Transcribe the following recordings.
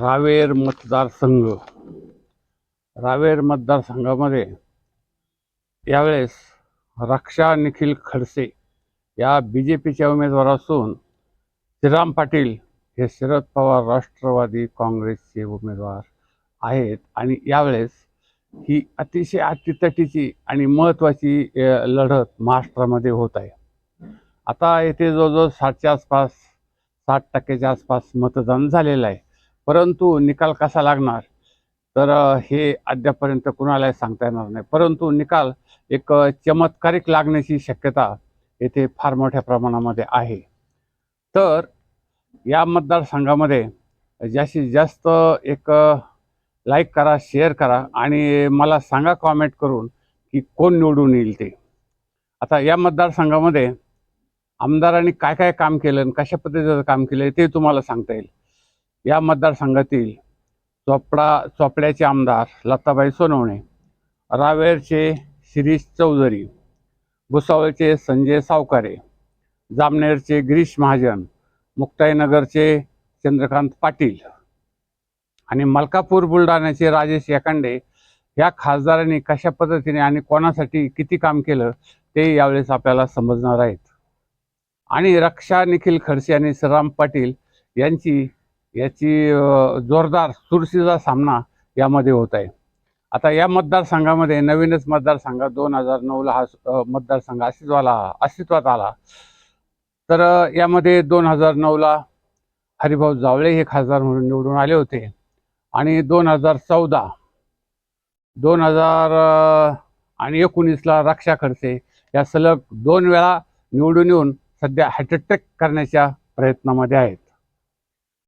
रावेर मतदारसंघ. रावेर मतदारसंघामध्ये यावेळेस रक्षा निखिल खडसे या बी जे पीच्या उमेदवार असून श्रीराम पाटील हे शरद पवार राष्ट्रवादी काँग्रेसचे उमेदवार आहेत. आणि यावेळेस ही अतिशय अतितटीची आणि महत्त्वाची लढत महाराष्ट्रामध्ये होत आहे. आता येथे जवळजवळ साठच्या आसपास साठ टक्क्याच्या आसपास मतदान झालेलं आहे. परंतु निकाल कसा लागणार? तर हे अद्यापर्यंत कुणालाही सांगता येणार नाही. परंतु निकाल एक चमत्कारिक लागण्याची शक्यता येथे फार मोठ्या प्रमाणामध्ये आहे. तर या मतदारसंघामध्ये जास्तीत जास्त एक लाईक करा शेअर करा आणि मला सांगा कॉमेंट करून की कोण निवडून येईल ते. आता या मतदारसंघामध्ये आमदारांनी काय काय काम केलं आणि कशा पद्धतीचं काम केलं ते तुम्हाला सांगता येईल. या मतदारसंघातील चोपडा चोपड्याचे आमदार लताबाई सोनवणे रावेरचे शिरीष चौधरी भुसावळचे संजय सावकारे जामनेरचे गिरीश महाजन मुक्ताईनगरचे चंद्रकांत पाटील आणि मलकापूर बुलढाण्याचे राजेश याकांडे या खासदारांनी कशा पद्धतीने आणि कोणासाठी किती काम केलं ते यावेळेस आपल्याला समजणार आहेत. आणि रक्षा निखिल खडसे आणि श्रीराम पाटील यांची याची जोरदार चुरशीचा सामना यामध्ये होत आहे. आता या मतदारसंघामध्ये नवीनच मतदारसंघ दोन हजार नऊला हा मतदारसंघ अस्तित्वाला अस्तित्वात आला. तर यामध्ये दोन हजार नऊला हरिभाऊ जावळे हे खासदार म्हणून निवडून आले होते. आणि दोन हजार चौदा दोन हजार आणि एकोणीसला रक्षा खडसे या सलग दोन वेळा निवडून येऊन सध्या हॅटट्रिक करण्याच्या प्रयत्नामध्ये आहेत.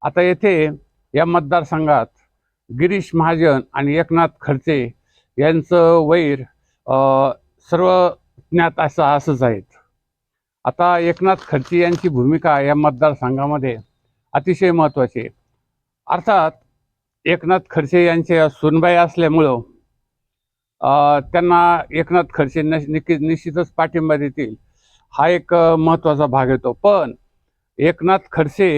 आता येथे या मतदारसंघात गिरीश महाजन आणि एकनाथ खडसे यांचं वैर सर्व ज्ञात असं असंच आहेत आता एकनाथ खडसे यांची भूमिका या मतदारसंघामध्ये अतिशय महत्त्वाची आहे. अर्थात एकनाथ खडसे यांच्या सुनबाई असल्यामुळं त्यांना एकनाथ खडसे निश्चित निश्चितच पाठिंबा देतील. हा एक महत्त्वाचा भाग येतो. पण एकनाथ खडसे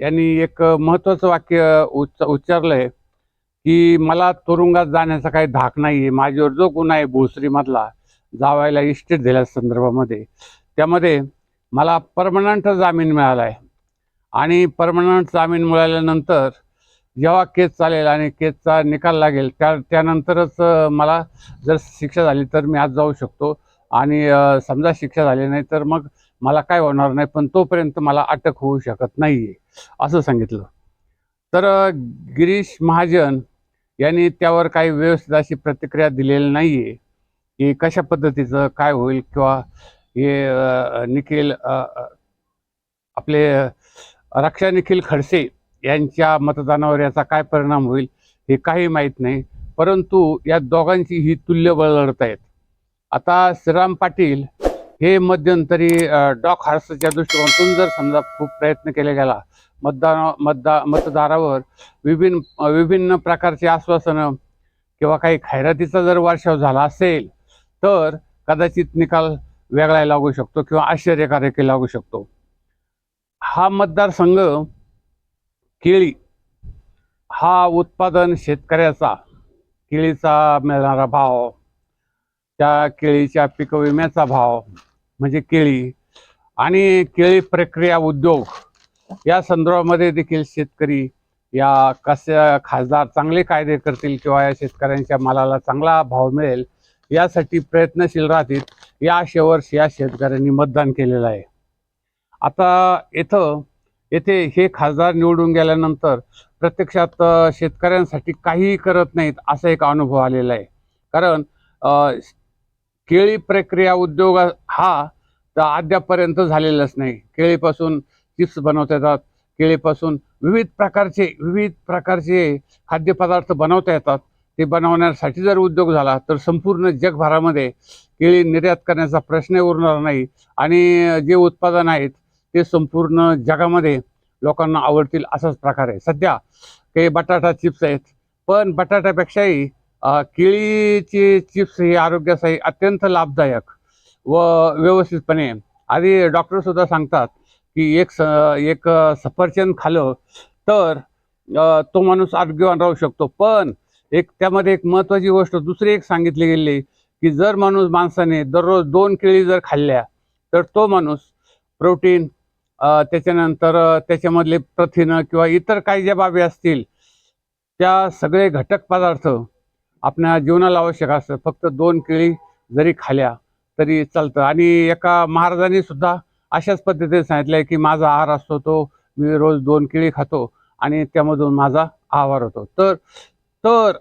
यांनी एक महत्त्वाचं वाक्य उच्च उच्चारलं आहे की मला तुरुंगात जाण्याचा काही धाक नाही आहे माझ्यावर जो गुन्हा आहे भोसरीमधला जावायला इस्टेट दिल्या संदर्भामध्ये. त्यामध्ये मला परमनंट जामीन मिळाला आहे आणि परमनंट जामीन मिळाल्यानंतर जेव्हा केस चालेल आणि केसचा निकाल लागेल त्या त्यानंतरच मला जर शिक्षा झाली तर मी आज जाऊ शकतो. आणि समजा शिक्षा झाली नाही तर मग मला काय होणार नाही पण तोपर्यंत मला अटक होऊ शकत नाही आहे असं सांगितलं. तर गिरीश महाजन यांनी त्यावर काही व्यवस्थित अशी प्रतिक्रिया दिलेली नाही आहे की कशा पद्धतीचं काय होईल किंवा हे निखिल आपले रक्षा निखिल खडसे यांच्या मतदानावर याचा काय परिणाम होईल हे काही माहीत नाही. परंतु या दोघांची ही तुल्यबळ लढत आहेत आता श्रीराम पाटील हे मध्यंतरी डॉक हार्सच्या दृष्टिकोनातून जर समजा खूप प्रयत्न केला गेला मतदान मतदा मतदारावर विभिन्न विभिन्न प्रकारचे आश्वासनं किंवा काही खैरातीचा जर वर्षाव झाला असेल तर कदाचित निकाल वेगळा लागू शकतो किंवा आश्चर्यकारक लागू शकतो. हा मतदारसंघ केळी हा उत्पादन शेतकऱ्याचा केळीचा मिळणारा भाव त्या केळीच्या पीक विम्याचा भाव म्हणजे केळी आणि केळी प्रक्रिया उद्योग या संदर्भामध्ये देखील शेतकरी या कसे खासदार चांगले कायदे करतील किंवा या शेतकऱ्यांच्या मालाला चांगला भाव मिळेल यासाठी प्रयत्नशील राहतील या आशेवर्ष या शेतकऱ्यांनी मतदान केलेलं आहे. आता इथं येथे हे खासदार निवडून गेल्यानंतर प्रत्यक्षात शेतकऱ्यांसाठी काहीही करत नाहीत असा एक अनुभव आलेला आहे. कारण केळी प्रक्रिया उद्योग हा तर अद्यापर्यंत झालेलाच नाही. केळीपासून चिप्स बनवता येतात. केळीपासून विविध प्रकारचे विविध प्रकारचे खाद्यपदार्थ बनवता येतात. ते बनवण्यासाठी जर उद्योग झाला तर संपूर्ण जगभरामध्ये केळी निर्यात करण्याचा प्रश्न उरणार नाही. आणि जे उत्पादन आहेत ते संपूर्ण जगामध्ये लोकांना आवडतील असाच प्रकार आहे. सध्या काही बटाटा चिप्स आहेत पण बटाट्यापेक्षाही केळीचे चिप्स हे आरोग्यासाठी अत्यंत लाभदायक व व्यवस्थितपणे. आधी डॉक्टरसुद्धा सांगतात की एक स एक सफरचंद खालं तर तो माणूस आरोग्यवान राहू शकतो. पण एक त्यामध्ये एक महत्त्वाची गोष्ट दुसरी एक सांगितली गेली की जर माणूस माणसाने दररोज दोन केळी जर खाल्ल्या तर तो माणूस प्रोटीन त्याच्यानंतर त्याच्यामधले प्रथिनं किंवा इतर काही ज्या बाबी असतील त्या सगळे घटक पदार्थ आपल्या जीवनाला आवश्यक असतं. फक्त दोन केळी जरी खाल्या तरी चालतं. आणि एका महाराजांनी सुद्धा अशाच पद्धतीने सांगितलं आहे की माझा आहार असतो तो मी रोज दोन केळी खातो आणि त्यामधून माझा आहार होतो. तर तर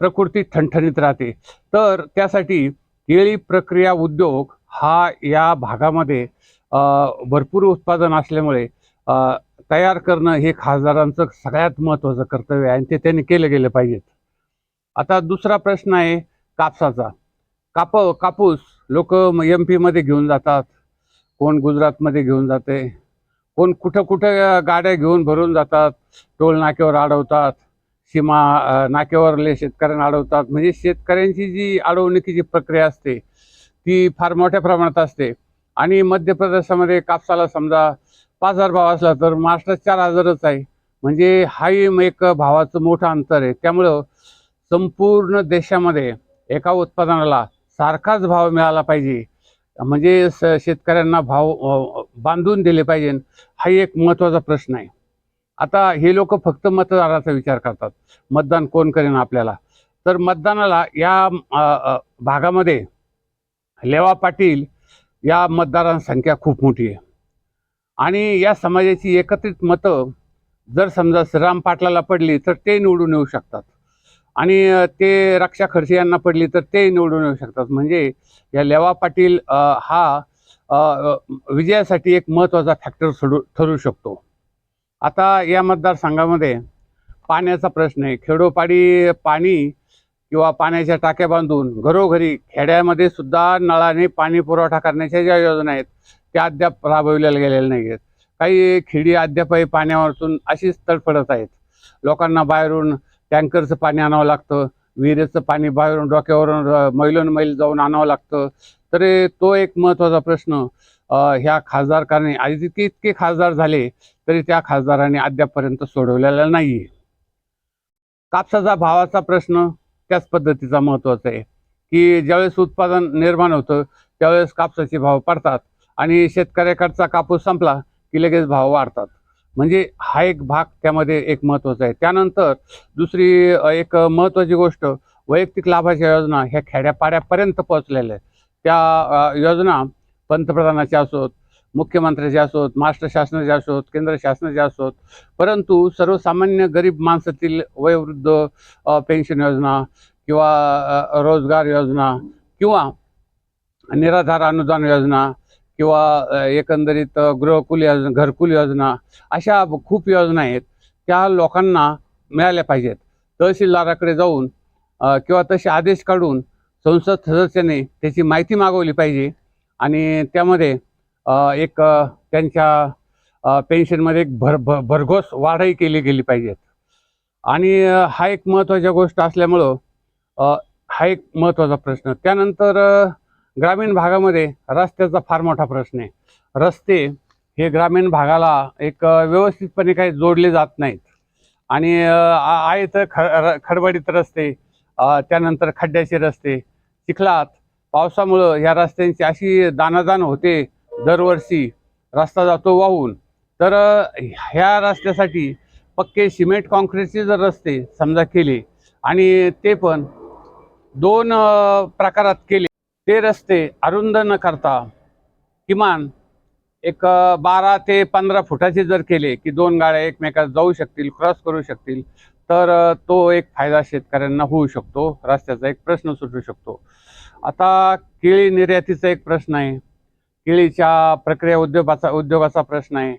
प्रकृती ठणठणीत राहते. तर त्यासाठी केळी प्रक्रिया उद्योग हा या भागामध्ये भरपूर उत्पादन असल्यामुळे तयार करणं हे खासदारांचं सगळ्यात महत्त्वाचं कर्तव्य आहे आणि ते त्यांनी केलं गेलं पाहिजेत. आता दुसरा प्रश्न आहे कापसाचा. काप कापूस लोक एम पीमध्ये घेऊन जातात. कोण गुजरातमध्ये घेऊन जाते. कोण कुठं कुठं गाड्या घेऊन भरून जातात. टोल नाक्यावर अडवतात सीमा नाक्यावरले शेतकऱ्यांना अडवतात म्हणजे शेतकऱ्यांची जी अडवणुकीची प्रक्रिया असते ती फार मोठ्या प्रमाणात असते. आणि मध्य प्रदेशामध्ये कापसाला समजा पाच हजार भाव असला तर महाराष्ट्रात चार हजारच आहे. म्हणजे हाही एक भावाचं मोठं अंतर आहे. त्यामुळं संपूर्ण देशामध्ये एका उत्पादनाला सारखाच भाव मिळाला पाहिजे. म्हणजे स शेतकऱ्यांना भाव बांधून दिले पाहिजे. हा एक महत्त्वाचा प्रश्न आहे. आता हे लोक फक्त मतदाराचा विचार करतात. मतदान कोण करेन आपल्याला? तर मतदानाला या भागामध्ये लेवा पाटील या मतदारांची संख्या खूप मोठी आहे. आणि या समाजाची एकत्रित मतं जर समजा श्रीराम पाटलाला पडली तर ते निवडून येऊ शकतात. आणि ते रक्षा खडसे यांना पडली तर ते निवडून येऊ शकतात. म्हणजे या लेवा पाटील हा विजयासाठी एक महत्त्वाचा फॅक्टर सोडू ठरू शकतो. आता या मतदारसंघामध्ये पाण्याचा प्रश्न आहे. खेडोपाडी पाणी किंवा पाण्याच्या टाक्या बांधून घरोघरी खेड्यामध्ये सुद्धा नळाने पाणी पुरवठा करण्याच्या ज्या योजना आहेत त्या अद्याप राबविल्या गेलेल्या नाही आहेत. काही खेडी अद्यापही पाण्यावरतून अशीच तडफडत आहेत. लोकांना बाहेरून टँकरचं पाणी आणावं लागतं विहिरीचं पाणी बाहेरून डोक्यावरून मैलोन मैल जाऊन आणावं लागतं. तरी तो एक महत्त्वाचा प्रश्न ह्या खासदारकाने आज इतके इतके खासदार झाले तरी त्या खासदारांनी अद्यापपर्यंत सोडवलेला नाही कापसाचा भावाचा प्रश्न त्याच पद्धतीचा महत्त्वाचा आहे की ज्यावेळेस उत्पादन निर्माण होतं त्यावेळेस कापसाचे भाव पडतात आणि शेतकऱ्याकडचा कापूस संपला की लगेच भाव वाढतात. म्हणजे हा एक भाग त्यामध्ये एक महत्त्वाचा आहे. त्यानंतर दुसरी एक महत्त्वाची गोष्ट वैयक्तिक लाभाच्या योजना ह्या खेड्यापाड्यापर्यंत पोहोचलेल्या आहेत. त्या योजना पंतप्रधानाच्या असोत मुख्यमंत्र्याच्या असोत महाराष्ट्र शासनाच्या असोत केंद्र शासनाच्या असोत परंतु सर्वसामान्य गरीब माणसातील वयोवृद्ध पेन्शन योजना किंवा रोजगार योजना किंवा निराधार अनुदान योजना किंवा एकंदरीत गृहकुल योजना घरकुल योजना अशा खूप योजना आहेत. त्या लोकांना मिळाल्या पाहिजेत. तहसीलदाराकडे जाऊन किंवा तसे आदेश काढून संसद सदस्याने त्याची माहिती मागवली पाहिजे. आणि त्यामध्ये एक त्यांच्या पेन्शनमध्ये एक भर भ भरघोस वाढही केली गेली पाहिजेत. आणि हा एक महत्त्वाच्या गोष्ट असल्यामुळं हा एक महत्त्वाचा प्रश्न. त्यानंतर ग्रामीण भागामध्ये रस्त्याचा फार मोठा प्रश्न आहे. रस्ते हे ग्रामीण भागाला एक व्यवस्थितपणे काही जोडले जात नाहीत. आणि आ- आहे तर ख र- खडबडीत रस्ते त्यानंतर खड्ड्याचे रस्ते चिखलात पावसामुळं ह्या रस्त्यांची अशी दानादान होते दरवर्षी. रस्ता जातो वाहून. तर ह्या रस्त्यासाठी पक्के सिमेंट कॉन्क्रीटचे जर रस्ते समजा केले आणि ते पण दोन प्रकारात केले ते रस्ते अरुंद न करता किमान एक बारा ते पंधरा फुटाचे जर केले की दोन गाड्या एकमेकात जाऊ शकतील क्रॉस करू शकतील तर तो एक फायदा शेतकऱ्यांना होऊ शकतो रस्त्याचा एक प्रश्न सुटू शकतो. आता केळी निर्यातीचा एक प्रश्न आहे केळीच्या प्रक्रिया उद्योगाचा उद्योगाचा प्रश्न आहे.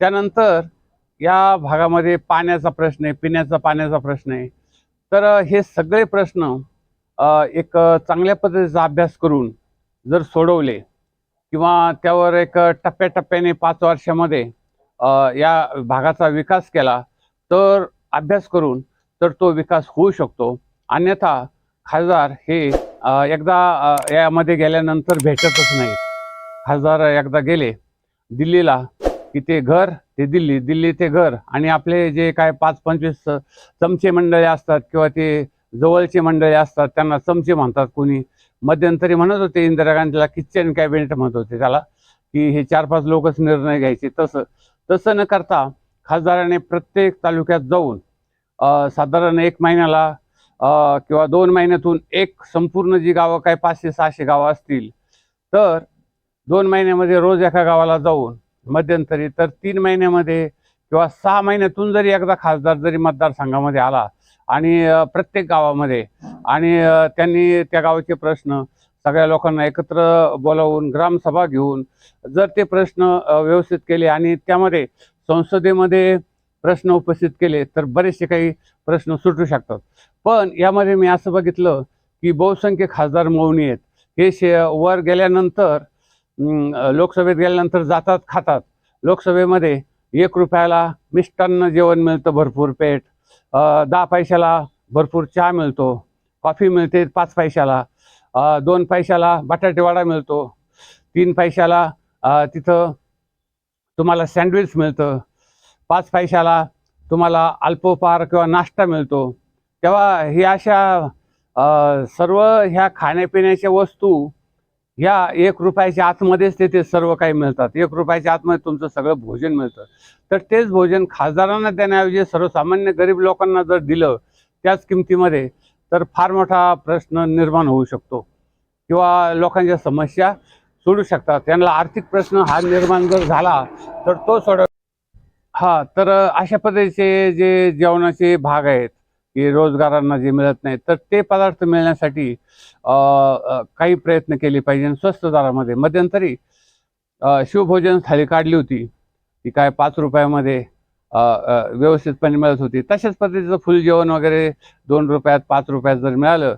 त्यानंतर या भागामध्ये पाण्याचा प्रश्न आहे पिण्याचा पाण्याचा प्रश्न आहे. तर हे सगळे प्रश्न एक चांगल्या पद्धतीचा अभ्यास करून जर सोडवले किंवा त्यावर एक टप्प्याटप्प्याने पाच वर्षामध्ये या भागाचा विकास केला तर अभ्यास करून तर तो विकास होऊ शकतो. अन्यथा खासदार हे एकदा यामध्ये गेल्यानंतर भेटतच नाही खासदार एकदा गेले दिल्लीला की ते घर ते दिल्ली दिल्ली ते घर आणि आपले जे काय पाच पंचवीस चमचे मंडळे असतात किंवा ते जवळचे मंडळी असतात त्यांना चमचे म्हणतात कोणी. मध्यंतरी म्हणत होते इंदिरा गांधीला किचन कॅबिनेट म्हणत होते त्याला की हे चार पाच लोकच निर्णय घ्यायचे. तसं तसं न करता खासदाराने प्रत्येक तालुक्यात जाऊन साधारण एक महिन्याला किंवा दोन महिन्यातून एक संपूर्ण जी गावं काय पाचशे सहाशे गावं असतील तर दोन महिन्यामध्ये रोज एका गावाला जाऊन मध्यंतरी तर तीन महिन्यामध्ये किंवा सहा महिन्यातून जरी एकदा खासदार जरी मतदारसंघामध्ये आला आणि प्रत्येक गावामध्ये. आणि त्यांनी त्या गावाचे प्रश्न सगळ्या लोकांना एकत्र बोलावून ग्रामसभा घेऊन जर ते प्रश्न व्यवस्थित केले आणि त्यामध्ये संसदेमध्ये प्रश्न उपस्थित केले तर बरेचसे काही प्रश्न सुटू शकतात. पण यामध्ये मी असं बघितलं की बहुसंख्य खासदार मौनी आहेत. हे शे वर गेल्यानंतर लोकसभेत गेल्यानंतर जातात खातात. लोकसभेमध्ये एक रुपयाला मिष्टान्न जेवण मिळतं भरपूर पेट. दहा पैशाला भरपूर चहा मिळतो कॉफी मिळते पाच पैशाला दोन पैशाला बटाटेवाडा मिळतो तीन पैशाला तिथं तुम्हाला सँडविच मिळतं पाच पैशाला तुम्हाला अल्पोपहार किंवा नाश्ता मिळतो. तेव्हा हे अशा सर्व ह्या खाण्यापिण्याच्या वस्तू ह्या एक रुपयाच्या आतमध्येच तिथे सर्व काही मिळतात. एक रुपयाच्या आतमध्ये तुमचं सगळं भोजन मिळतं. तर तेच भोजन खासदारांना देण्याऐवजी सर्वसामान्य गरीब लोकांना जर दिलं त्याच किमतीमध्ये तर फार मोठा प्रश्न निर्माण होऊ शकतो. किंवा लोकांच्या समस्या सोडू शकतात. त्यांना आर्थिक प्रश्न हा निर्माण जर झाला तर तो सोडव हा तर अशा पद्धतीचे जे जेवणाचे भाग आहेत की रोजगारांना जे मिळत नाही तर ते पदार्थ मिळण्यासाठी काही प्रयत्न केले पाहिजे स्वस्त दरामध्ये. मध्यंतरी शिवभोजन थाली काढली होती. ती काय पाच रुपयामध्ये व्यवस्थितपणे मिळत होती. तशाच पद्धतीचं फुल जेवण वगैरे दोन रुपयात पाच रुपयात जर मिळालं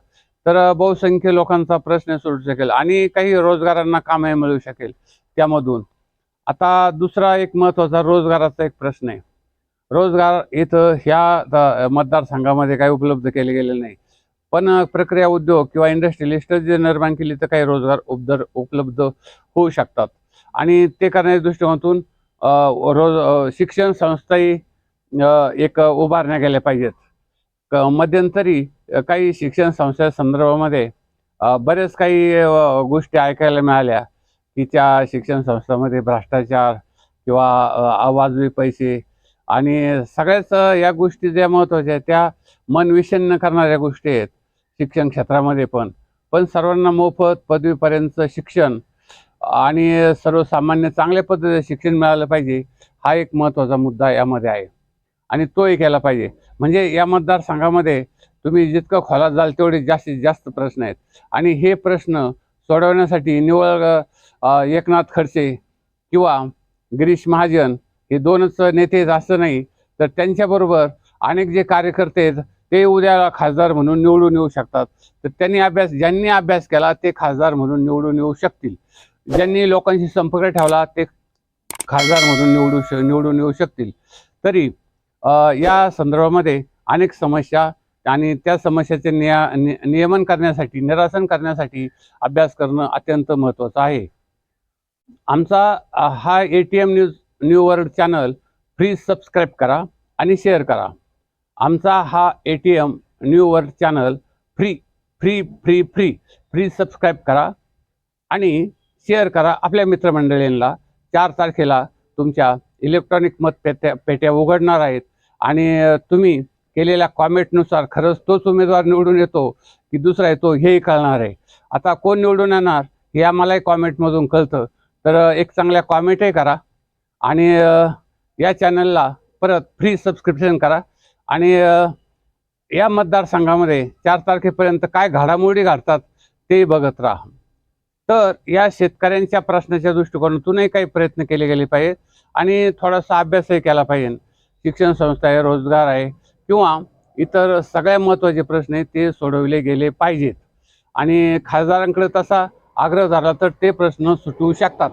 तर बहुसंख्य लोकांचा प्रश्न सुटू शकेल आणि काही रोजगारांना कामही मिळू शकेल त्यामधून. आता दुसरा एक महत्त्वाचा रोजगाराचा एक प्रश्न आहे. रोजगार इथं ह्या मतदारसंघामध्ये काही उपलब्ध केले गेले नाही. पण प्रक्रिया उद्योग किंवा इंडस्ट्रियलिस्ट जे निर्माण केली तर काही रोजगार उपदर उपलब्ध होऊ शकतात. आणि ते करण्याच्या दृष्टिकोनातून रोज शिक्षण संस्थाही एक उभारण्या गेल्या पाहिजेत. मध्यंतरी काही शिक्षण संस्थे संदर्भामध्ये बरेच काही गोष्टी ऐकायला मिळाल्या की त्या शिक्षण संस्थांमध्ये भ्रष्टाचार किंवा आवाजवी अवाजवी पैसे आणि सगळ्याच या गोष्टी ज्या महत्त्वाच्या आहेत त्या मन विषण्ण करणाऱ्या गोष्टी आहेत शिक्षण क्षेत्रामध्ये पण. पण सर्वांना मोफत पदवीपर्यंतचं शिक्षण आणि सर्वसामान्य चांगल्या पद्धतीचं शिक्षण मिळालं पाहिजे हा एक महत्त्वाचा मुद्दा यामध्ये आहे. आणि तोही यायला पाहिजे. म्हणजे या मतदारसंघामध्ये तुम्ही जितकं खोलात जाल तेवढे जास्तीत जास्त प्रश्न आहेत. आणि हे प्रश्न सोडवण्यासाठी निवळ एकनाथ खडसे किंवा गिरीश महाजन हे दोनच नेते जास्त असं नाही तर त्यांच्याबरोबर अनेक जे कार्यकर्ते आहेत ते उद्या खासदार म्हणून निवडून येऊ शकतात. तर त्यांनी अभ्यास ज्यांनी अभ्यास केला ते खासदार म्हणून निवडून येऊ शकतील. ज्यांनी लोकांशी संपर्क ठेवला ते खासदार म्हणून निवडू श निवडून येऊ शकतील. तरी या संदर्भामध्ये अनेक समस्या आणि त्या समस्याचे निया नि नियमन करण्यासाठी निरासन करण्यासाठी अभ्यास करणं अत्यंत महत्त्वाचं आहे. आमचा हा A T M news new world channel free subscribe करा आणि शेअर करा. आमचा हा A T M new world channel free free free free free subscribe करा आणि शेअर करा आपल्या मित्रमंडळींना. चार तारखेला तुमच्या इलेक्ट्रॉनिक मतपेट्या पेट्या उघडणार आहेत. आणि तुम्ही केलेल्या कॉमेंटनुसार खरंच तोच उमेदवार निवडून येतो की दुसरा येतो हेही कळणार आहे. आता कोण निवडून येणार हे आम्हालाही कॉमेंटमधून कळतं. तर एक चांगल्या कॉमेंटही करा. आणि या चॅनलला परत फ्री सबस्क्रिप्शन करा. आणि या मतदारसंघामध्ये चार तारखेपर्यंत काय घडामोडी घडतात ते बघत राहा. तर या शेतकऱ्यांच्या प्रश्नाच्या दृष्टिकोनातूनही काही प्रयत्न केले गेले पाहिजेत आणि थोडासा अभ्यासही केला पाहिजे. शिक्षण संस्था आहे रोजगार आहे किंवा इतर सगळ्या महत्त्वाचे प्रश्न आहेत ते सोडवले गेले पाहिजेत. आणि खासदारांकडे तसा आग्रह झाला तर ते प्रश्न सुटवू शकतात.